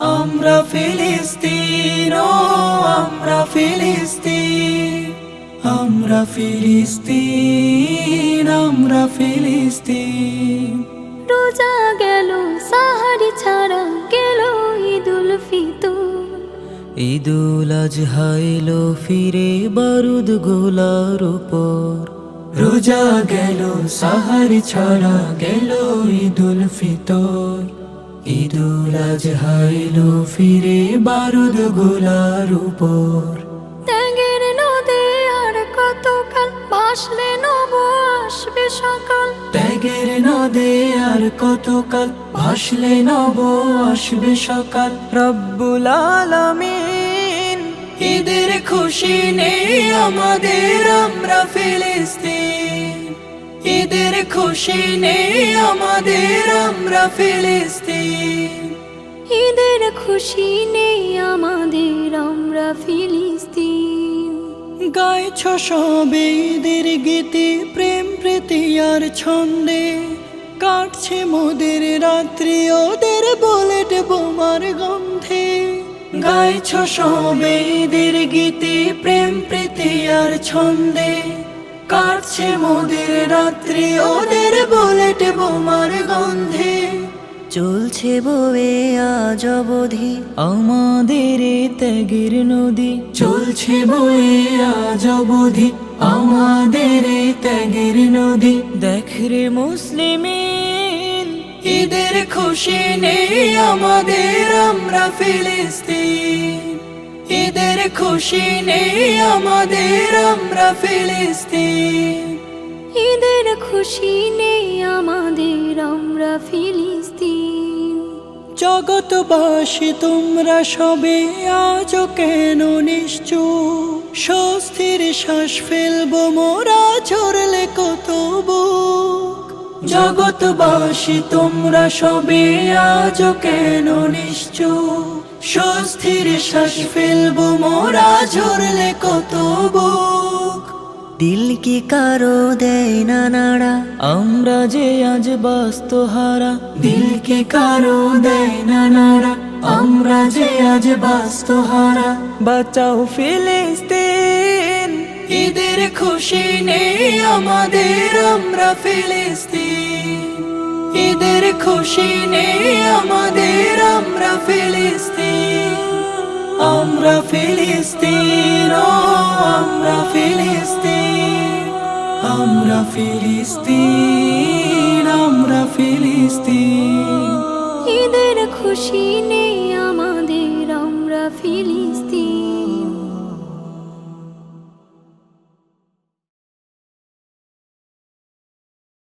আমরা ফিলিস্তিন আমরা ফিলিস্তিন আমরা ফিলিস্তিন আমরা ফিলিস্তিন। রোজা গেল সাহারি ছাড়া গেল ঈদুল ফিতর। ঈদুল আজহা এলো ফিরে বারুদ গোলার উপর। রোজা গেল সাহারি ছাড়া গেল ঈদুল ফিতর। ঈদুল আজহা এলো ফিরে বারুদ গোলার উপর। ত্যাগের নদে আর কতকাল ভাসলে নব আসবে সকাল। ত্যাগের নদে আর কতকাল ভাসলে নব আসবে সকাল। রব্বুল আলামিন ঈদের খুশি নেই আমাদের আমরা ফিলিস্তিন। খুশি নেই আমাদের আমরা ফিলিস্তিন। ঈদের খুশি নেই আমাদের আমরা ফিলিস্তিন। গাইছ সবে ঈদের গীতি প্রেম প্রীতি আর ছন্দে। কাটছে মোদের রাত্রি ওদের বুলেট বোমার গন্ধে। গাইছ সবে ঈদের গীতি প্রেম প্রীতি আর ছন্দে। কাটছে মোদের রাত্রি ওদের বুলেট বোমার গন্ধে। চলছে বয়ে আজ অবধি আমাদের ত্যাগের নদী। চলছে বয়ে আজ অবধি আমাদের ত্যাগের নদী। দেখ রে মুসলিমিন ঈদের খুশি নেই আমাদের আমরা ফিলিস্তিন। খুশি নেই আমাদের আমরা ফিলিস্তিন। ঈদের খুশি নেই আমাদের আমরা ফিলিস্তিন। জগৎবাসী তোমরা সবে আজ কেন নিশ্চুপ? স্বস্তির শ্বাস ফেলব মোরা ঝরলে কত বুক? জগৎবাসী তোমরা সবে আজ কেন নিশ্চুপ? স্বস্তির শ্বাস ফেলব মোরা ঝরলে কত বুক। দিল কি কারও দেয় না নাড়া? আমরা যে আজ বাস্ত হারা দিল কি কারও দেয় না নাড়া? আমরা যে আজ বাস্ত হারা বাঁচাও ফিলিস্তিন। ঈদের খুশি নেই আমাদের আমরা ফিলিস্তিন। খুশি নেই আমাদের, আমরা ফিলিস্তিন আমরা ফিলিস্তিন আমরা ফিলিস্তিন আমরা ফিলিস্তিন আমরা ফিলিস্তিন। ঈদের খুশি নেই আমাদের, আমরা ফিলিস্তিন।